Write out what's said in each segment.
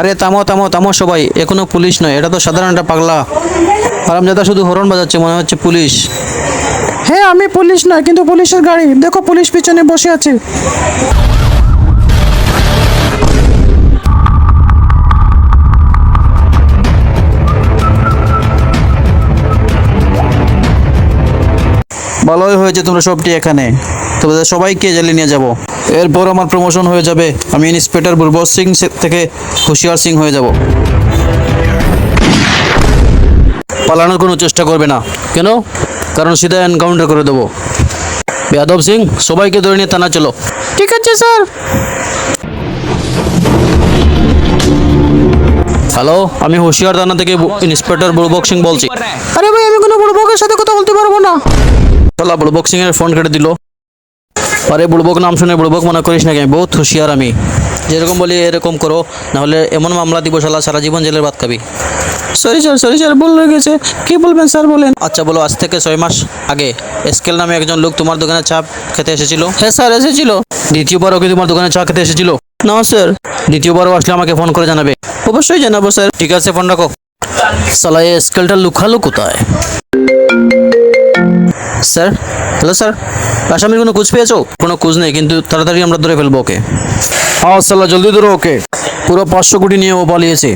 আরে তামো তামো থামো সবাই। এখনও পুলিশ নয় এটা তো সাধারণ একটা পাগলা। আরামজাদা শুধু হরন বাজাচ্ছে মনে হচ্ছে পুলিশ। হ্যাঁ আমি পুলিশ নয় কিন্তু পুলিশের গাড়ি। দেখো পুলিশ পিছনে বসে আছে। ভালোই হয়েছে তোমরা সবটি এখানে। তোমাদের সবাইকে জেলে নিয়ে যাব। এরপর আমার প্রমোশন হয়ে যাবে। আমি ইন্সপেক্টর বুলবস সিং থেকে হুশিয়ার সিং হয়ে যাব। পালানোর কোনো চেষ্টা করবে না। কেন? কারণ সিধা এনকাউন্টার করে দেবো। যাদব সিং সবাইকে ধরে নিয়ে থানা চলো। ঠিক আছে স্যার। হ্যালো আমি হুশিয়ার থানা থেকে ইন্সপেক্টর বুলবক সিং বলছি। আরে ভাই আমি কোনো বড় বকের সাথে কথা বলতে পারব না। চলা বুলবক সিং এর ফোন কেটে দিল। আরে বুলবক নাম শুনে বুলবক মনে করিস নাকি? আমি বহুত হুশিয়ার আমি। যেরকম বলি এরকম করো নাহলে এমন মামলা দিব শালা সারা জীবন জেলের ভাত খাবি। সরি স্যার সরি স্যার ভুল হয়ে গেছে। কি বলবেন স্যার বলেন। আচ্ছা বলো আজ থেকে ছয় মাস আগে স্কেল নামে একজন লোক তোমার দোকানে চা খেতে এসেছিল? হ্যাঁ স্যার এসেছিল। দ্বিতীয়বারও কি তোমার দোকানে চা খেতে এসেছিল? না স্যার দ্বিতীয়বারও আসলে আমাকে ফোন করে জানাবে। অবশ্যই জানাব স্যার ঠিক আছে ফোন রাখো। সালা এই স্কেলটা লুকালো কোথায়? স্যার হ্যালো স্যার আসামির কোনো খোঁজ পেয়েছ? কোনো খোঁজ নেই কিন্তু তাড়াতাড়ি আমরা ধরে ফেলব ওকে হ্যাঁ সাল্লাহ জলদি ধরো ওকে পুরো পাঁচশো কোটি নিয়ে ও পালিয়েছে।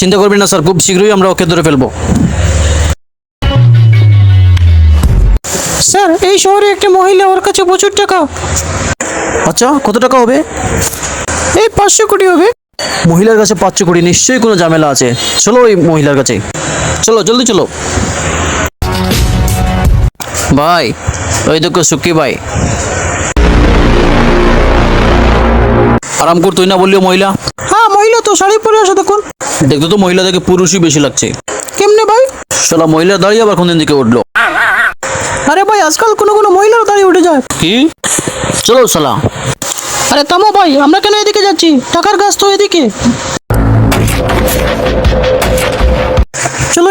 চিন্তা করবেন না স্যার খুব শীঘ্রই আমরা ওকে ধরে ফেলব। স্যার এই শহরে একটা মহিলা ওর কাছে প্রচুর টাকা। আচ্ছা কত টাকা হবে? এই পাঁচশো কোটি হবে। মহিলার কাছে পাঁচশো কোটি নিশ্চয়ই কোনো ঝামেলা আছে। চলো ওই মহিলার কাছে। চলো জলদি চলো। ভাই ওই দেখো সুকি ভাই। আরাম কর তুই না বললিও মহিলা? হ্যাঁ মহিলা তো শাড়ি পরে আসো দেখুন। দেখতে তো মহিলা দেখে পুরুষই বেশি লাগছে। কেমনে ভাই? শালা মহিলা দাঁড়িয়ে আবার কোন দিকে উঠল? আরে ভাই আজকাল কোনো কোনো মহিলার দাঁড়িয়ে উঠে যায়। কি? চলো শালা। আরে তামো ভাই আমরা কেন এদিকে যাচ্ছি? টাকার গাছ তো এদিকে।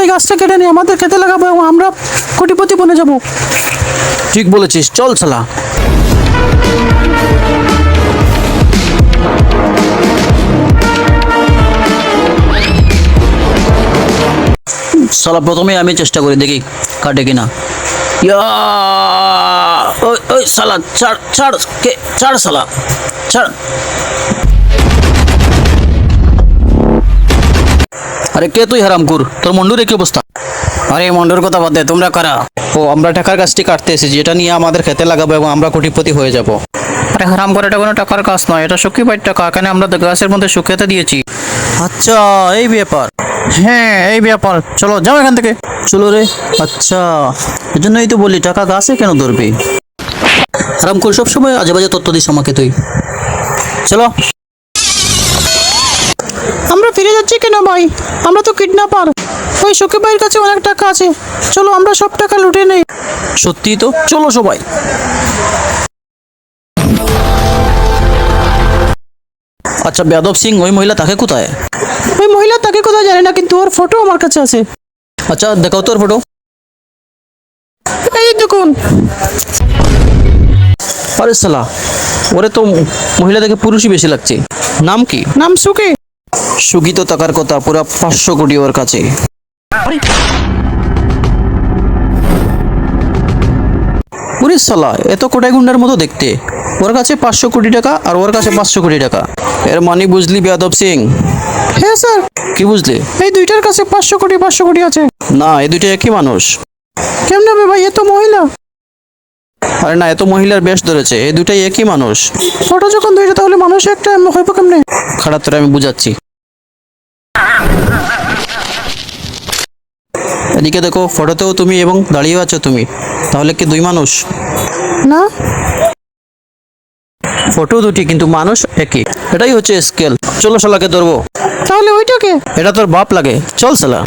গাছটা কেটে নিয়ে আমাদের খেতে লাগাবো এবং আমরা কোটিপতি বনে যাব। ঠিক বলেছিস, চল শালা। শালা প্রথমে আমি চেষ্টা করি দেখি কাটে কিনা। ইয়া, ওই ওই ছাড় ছাড়, কে, ছাড় শালা, ছাড়। আরে কে তুই হারামকুর তোর মন্ডুর কি অবস্থা? আরে মন্ডুর কথা বাদ দে তোমরা কারা? ও আমরা টাকার গাছটি কাটতে এসেছি যেটা নিয়ে আমাদের খেতে লাগাবো এবং আমরা কোটিপতি হয়ে যাব। আরে হারাম করে এটা কোনো টাকার কাজ নয় এটা সুখী বাইর টাকা এখানে আমরা গাছের মধ্যে শুকিয়েতে দিয়েছি। আচ্ছা এই ব্যাপার। হ্যাঁ এই ব্যাপার। চলো যাও এখান থেকে। চলো রে আচ্ছা। এজন্যই তো বলি টাকা গাছে কেন ধরবি? হারামকুর সবসময় আজে বাজে তথ্য দিস আমাকে তুই। চলো। আমরা ফিরে যাচ্ছি কেন ভাই? আমরা তো কিডন্যাপার ওই সখী ভাইয়ের কাছে অনেক টাকা আছে। চলো আমরা সব টাকা লুটে নেই। সত্যি তো? চলো সবাই। আচ্ছা যাদব সিং ওই মহিলা তাকে কোথায়? ওই মহিলা তাকে কোথাও জানে না কিন্তু ওর ফটো আমার কাছে আছে। আচ্ছা দেখাও তোর ফটো এই দেখুন। আরে সালা ওরে তো মহিলা দেখে পুরুষই বেশি লাগছে। নাম কি? নাম সুখী। সুগীত টাকার কথা পুরো পাঁচশো কোটি ওর কাছে। ওরে সালা এত কোটাই গুন্ডার মতো দেখতে। ওর কাছে পাঁচশো কোটি টাকা আর ওর কাছে পাঁচশো কোটি টাকা। এর মানে বুঝলি বেয়াদব সিং? হ্যাঁ স্যার। কি বুঝলি? এই দুইটার কাছে পাঁচশো কোটি পাঁচশো কোটি আছে। না এই দুইটা একই মানুষ। কেমনে হবে ভাই? এ তো মহিলা। আরে না এত মহিলার বেশ ধরেছে এই দুইটাই একই মানুষ। ফটো যখন দুইটা তাহলে মানুষ একটা হইব কেমনে? খারাপ তোরা আমি বুঝাচ্ছি। এদিকে দেখো ফটোতেও তুমি এবং দাঁড়িয়েও আছো তুমি। তাহলে কি দুই মানুষ? না। ফটো দুটি কিন্তু মানুষ একই। এটাই হচ্ছে স্কেল চলো শালাকে ধরবো। তাহলে ওইটাকে? এটা তোর বাপ লাগে। চল শালা।